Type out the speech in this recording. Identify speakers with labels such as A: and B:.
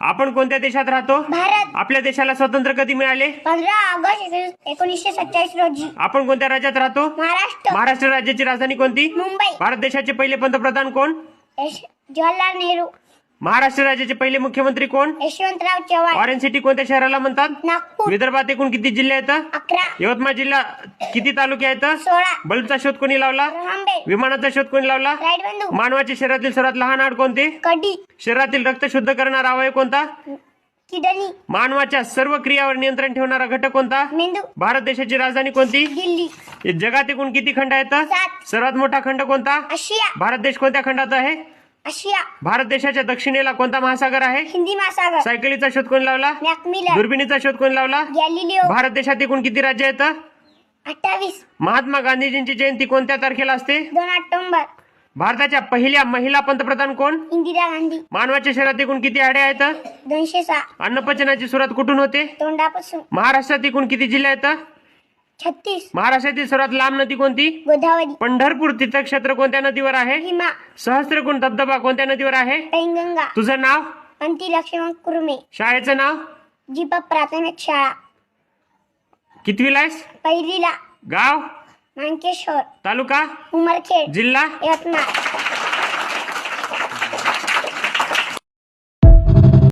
A: आपण कोणत्या देशात राहतो?
B: भारत.
A: आपल्या देशाला स्वातंत्र्य कधी मिळाले?
B: पंधरा ऑगस्ट एकोणीसशे सत्तावीस रोजी.
A: आपण कोणत्या राज्यात राहतो?
B: महाराष्ट्र.
A: महाराष्ट्र राज्याची राजधानी कोणती?
B: मुंबई.
A: भारत देशाचे पहिले पंतप्रधान कोण?
B: जवाहरलाल नेहरू.
A: महाराष्ट्र राज्याचे पहिले मुख्यमंत्री कोण?
B: यशवंतराव चव्हाण.
A: ऑरेंज सिटी कोणत्या शहराला म्हणतात?
B: नागपूर.
A: विदर्भात एकूण किती जिल्हे आहेत?
B: अकरा.
A: यवतमाळ जिल्हा किती तालुके आहेत?
B: सोळा.
A: बल्बचा शोध कोणी लावला? विमानाचा शोध कोणी लावला?
B: राईट बंधू.
A: मानवाच्या शरीरातील सर्वात लहान हाड कोणते?
B: कडी.
A: शरीरातील रक्त शुद्ध करणारा अवयव कोणता?
B: किडनी.
A: मानवाच्या सर्व क्रियावर नियंत्रण ठेवणारा घटक कोणता?
B: मेंदू.
A: भारत देशाची राजधानी कोणती?
B: दिल्ली.
A: जगात एकूण किती खंड आहेत?
B: सात.
A: सर्वात मोठा खंड कोणता?
B: आशिया.
A: भारत देश कोणत्या खंडात आहे?
B: आशिया.
A: भारत देशाच्या दक्षिणेला कोणता महासागर आहे?
B: हिंदी महासागर.
A: सायकलीचा शोध कोणी लावला?
B: मॅकमिलर
A: दुर्बिणीचा शोध कोणी लावला?
B: गॅलिलिओ.
A: भारत देशात एकूण किती राज्य आहेत?
B: अठ्ठावीस.
A: महात्मा गांधीजींची जयंती कोणत्या तारखेला असते?
B: दोन ऑक्टोबर.
A: भारताच्या पहिल्या महिला पंतप्रधान कोण?
B: इंदिरा गांधी.
A: मानवाच्या शरीरात एकूण किती हाडे आहेत?
B: दोनशे सहा.
A: अन्नपचनाची सुरुवात कुठून होते?
B: तोंडापासून.
A: महाराष्ट्रात एकूण किती जिल्हे आहेत?
B: छत्तीस.
A: महाराष्ट्रातील सर्वात लांब नदी कोणती?
B: गोदावरी.
A: पंढरपूर. तीर्थक्षेत्र कोणत्या नदीवर आहे?
B: भीमा.
A: सहस्त्रकुंड धबधबा कोणत्या नदीवर आहे?
B: पैनगंगा
A: तुझं नाव?
B: अंती लक्ष्मण कुर्मे.
A: शाळेचं नाव?
B: जीप प्राथमिक शाळा.
A: कितवीला आहेस?
B: पहिलीला.
A: गाव?
B: मांकेश्वर.
A: तालुका?
B: उमरखेड.
A: जिल्हा?
B: यवतमाळ.